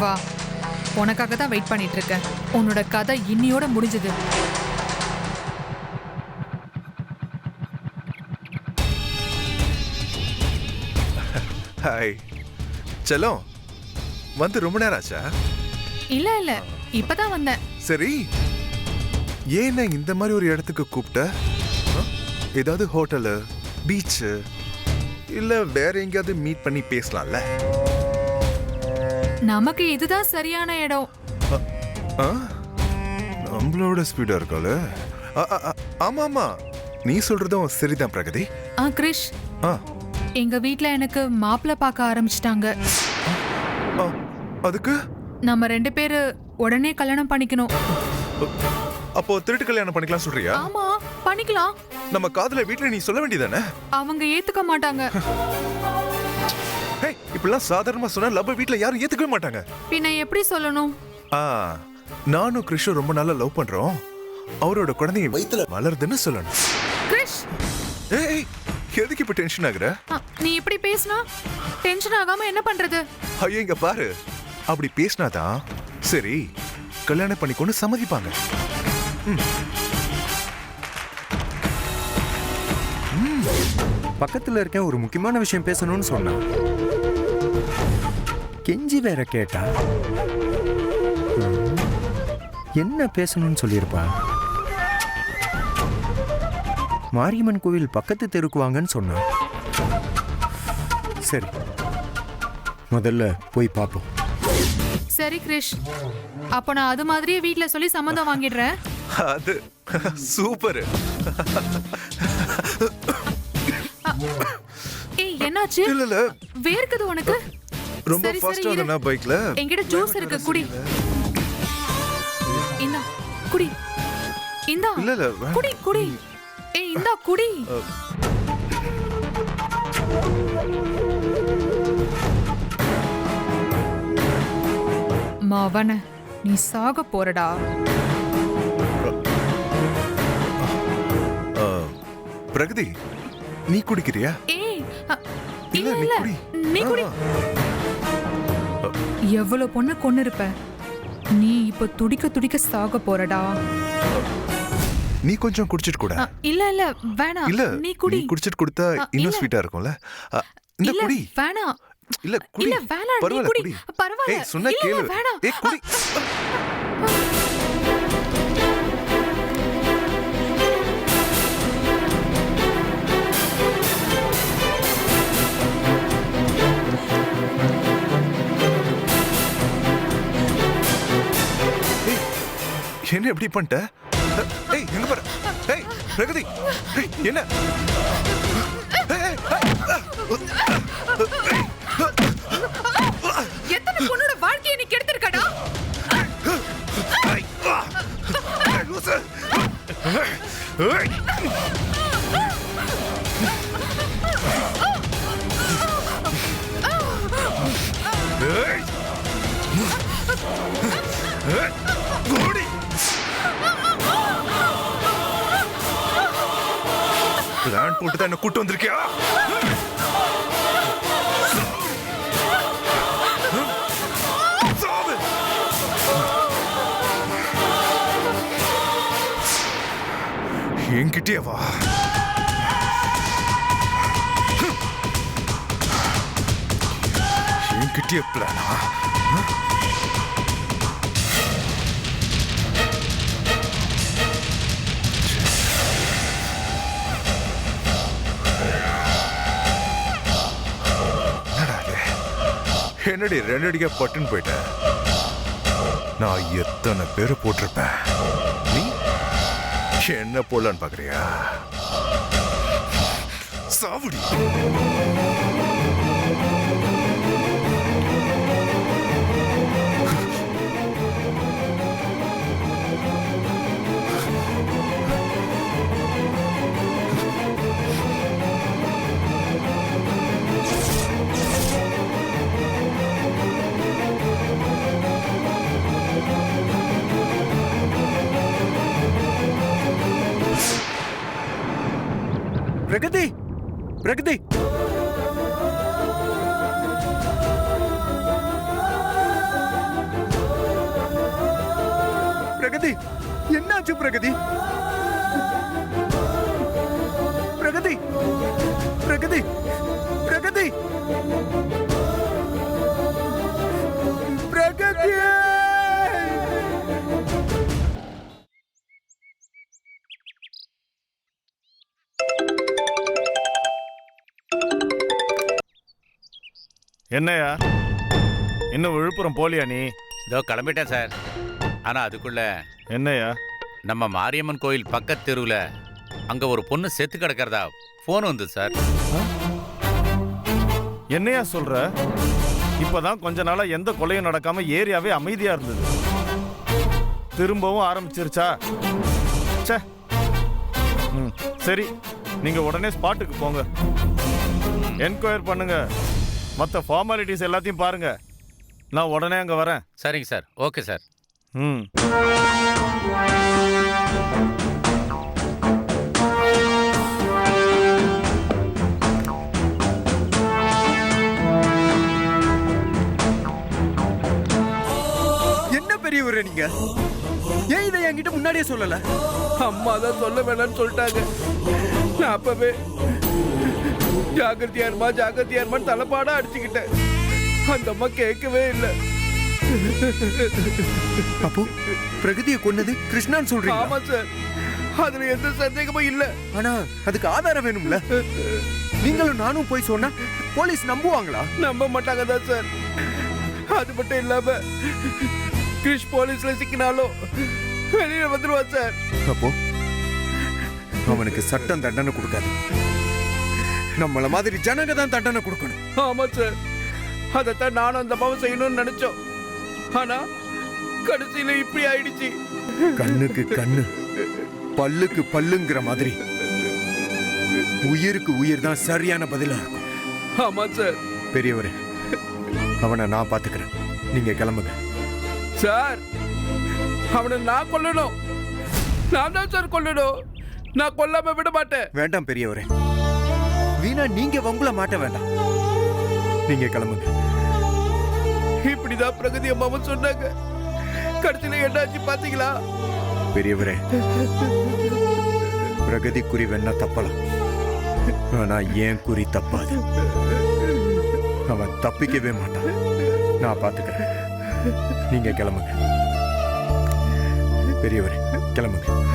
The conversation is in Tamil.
வா. உனக்காக தான் வெயிட் பண்ணிட்டு இருக்கேன் உன்னோட கதை இன்னியோட முடிஞ்சது. ஹாய் செல்லம் வந்து ரொம்ப நேரம் ஆச்சா? இல்ல இல்ல. இப்பதான் வந்தேன். சரி. ஏன் இந்த மாதிரி ஒரு இடத்துக்கு கூப்பிட்ட? ஏதாவது ஹோட்டலு பீச்சு இல்ல வேற எங்கேயாவது மீட் பண்ணி பேசலாம்ல? நமக்கு இதுதான் சரியான இடம். ஆ? நம்மளோட ஸ்பீடா இருக்கால ஆமா ஆமா. நீ சொல்றதும் சரிதான் பிரகதி. ஆ கிரிஷ். ஆ. எங்க வீட்ல எனக்கு மாப்பிள்ளை பார்க்க ஆரம்பிச்சிட்டாங்க. அதுக்கு? நம்ம ரெண்டு பேரு உடனே கல்யாணம் பண்ணிக்கணும். அப்போ திருட்டு கல்யாணம் பண்ணிக்கலாம் சொல்றியா? ஆமா பண்ணிக்கலாம். நம்ம காதல வீட்ல நீ சொல்ல வேண்டியதானே அவங்க ஏத்துக்க மாட்டாங்க. ஹே இப்படிலாம் சாதாரணமா சொன்னா லவ் வீட்ல யாரும் ஏத்துக்கவே மாட்டாங்க. பின்ன எப்படி சொல்லணும்? ஆ நானும் கிறிஷும் ரொம்ப நாளா லவ் பண்றோம். அவரோட குழந்தைங்க வயித்துல. வளருதுன்னு சொல்லணும். கிரிஷ்! ஏய் எதுக்கு இப்ப டென்ஷன் ஆகுற? ஆ, நீ இப்படி பேசினா? டென்ஷன் ஆகாம என்ன பண்றது? ஐயோ இங்க பாரு. அப்படி பேசினாதான் சரி கல்யாணம் பண்ணிக்கொண்டு சம்மதிப்பாங்க. பக்கத்துல இருக்கேன் ஒரு முக்கியமான விஷயம் பேசணும்னு சொன்னான். கெஞ்சி வேற கேட்டா? என்ன பேசணும்னு சொல்லியிருப்பா? மாரியம்மன் கோவில் பக்கத்து தெருக்கு வாங்கன்னு சொன்னான் சரி. முதல்ல போய் பார்ப்போம் சரி கிரிஷ். அப்ப நான் அது மாதிரியே வீட்ல சொல்லி சம்மதம் வாங்கிடுறேன். அது சூப்பர். ஏய் என்னாச்சு? இல்ல இல்ல. வேர்க்குது உனக்கு? ரொம்ப ஃபாஸ்டா. வந்தனா பைக்ல என்கிட்ட ஜூஸ் இருக்கு குடி. இந்தா குடி. இந்தா. இல்ல இல்ல குடி குடி. ஏய் இந்தா குடி. மவன நீ சாக போறடா. பிரகதி நீ குடிக்கிறியா? ஏய் இல்ல இல்ல நீ குடி. எவ்வளவு பொண்ணு கொன்னு இருப்ப நீ இப்ப துடிக்க துடிக்க சாக போறடா. நீ கொஞ்சம் குடிச்சிட்டு கூட. இல்ல இல்ல வேணாம். இல்ல நீ குடி. குடிச்சிட்டு கொடுத்தா இன்னும். ஸ்வீட்டா இருக்கும்ல? இந்த குடி. வேணாம். இல்ல குடி. இல்ல வேணாம். நீ குடி. பரவாயில்ல. ஏய் சொன்னா கேளு. ஏய் குடி. என்ன எப்படி பண்ணிட்ட? ஏய் எங்க பாரு ஏய் பிரகதி ஏய் என்ன? எத்தனை பொண்ணோட வாழ்க்கையை நீ கெடுத்திருக்கடா? ஏய், பிளான் போட்டு தான் என்ன கூட்டு வந்திருக்கியா? சாவு. என்கிட்டயே வா. என்கிட்டயே பிளானா என்னடி ரெண்டு அடிக்க பட்டுன்னு போயிட்டேன் நான் எத்தனை பேர் போட்டிருப்பேன்? நீ? என்ன போடலான்னு பாக்குறியா? சாவுடி. பிரகதி பிரகதி. பிரகதி என்னாச்சு பிரகதி? என்னையா? இன்னும் விழுப்புரம் போலியா நீ? இதோ கிளம்பிட்டேன் சார். ஆனா அதுக்குள்ள என்னையா? நம்ம மாரியம்மன் கோயில் பக்கத்து தெருவில் அங்க ஒரு பொண்ணு செத்து கிடக்கிறதா ஃபோன் வந்தது சார். என்னையா சொல்ற? இப்பதான் கொஞ்ச நாளா எந்த கொலையும் நடக்காம ஏரியாவே அமைதியா இருந்தது. திரும்பவும் ஆரம்பிச்சிருச்சா? ச்சே. ம் சரி. நீங்க உடனே ஸ்பாட்டுக்கு போங்க. என்கொயர் பண்ணுங்க. மற்ற ஃபார்மாலிட்டிஸ் எல்லாத்தையும் பாருங்க. நான் உடனே அங்க வரேன். சரிங்க சார். Okay sir. ம். என்ன பெரியவரே நீங்க? ஏன் இதை என்கிட்ட முன்னாடியே சொல்லல? அம்மா தான் சொல்ல வேணாம்னு சொல்லிட்டாங்க. நான் அப்பவே ஜாகிரதையா இருமா ஜாகிரதையா இருமான்னு தலைப்பாடா அடிச்சுக்கிட்டேன். அந்த அம்மா கேட்கவே இல்லை. அப்போ பிரகதியை கொன்னது கிருஷ்ணான்னு சொல்றீங்க ஆமா சார் அதுல எந்த சந்தேகமும் இல்ல. ஆனா அதுக்கு ஆதாரம் வேணும்ல? நீங்களும் நானும் போய் சொன்னா போலீஸ் நம்புவாங்களா? நம்ப மாட்டாங்க தான் சார் அது மட்டும் இல்லாம கிறிஷ் போலீஸ்ல சிக்கினாலும் வெளியில வந்துருவான் சார் அப்போ அவனுக்கு சட்டம் தண்டனை கொடுக்காது. நம்மள மாதிரி ஜனங்க தான் தண்டனை கொடுக்கணும். ஆமா சார் அதைத்தான் நானும் அந்த அம்மாவை செய்யணும்னு நினைச்சோம். ஆனா கடைசியில இப்படி ஆயிடுச்சு. கண்ணுக்கு கண்ணு பல்லுக்கு பல்லுங்கிற மாதிரி. உயிருக்கு உயிர் தான் சரியான பதிலா இருக்கும். ஆமா சார் பெரியவரே அவனை நான் பாத்துக்கிறேன் நீங்க கிளம்புங்க. சார் அவனை நான் கொல்லணும். நான் தான் சார் கொல்லணும். நான் கொல்லாம விட மாட்டேன். வேண்டாம் பெரியவரே. வீணா நீங்க வம்புல மாட்ட வேண்டாம். நீங்க கிளம்புங்க. இப்படிதான் பிரகதி அம்மாவும் சொன்னாங்க. கடைசியில என்னாச்சு பாத்தீங்களா? பெரியவரே பிரகதி குறி வேணா தப்பலாம். ஆனா ஏன் குறி தப்பாது? அவன் தப்பிக்கவே மாட்டான். நான் பாத்துக்கிறேன். நீங்க கிளம்புங்க. பெரியவரே கிளம்புங்க.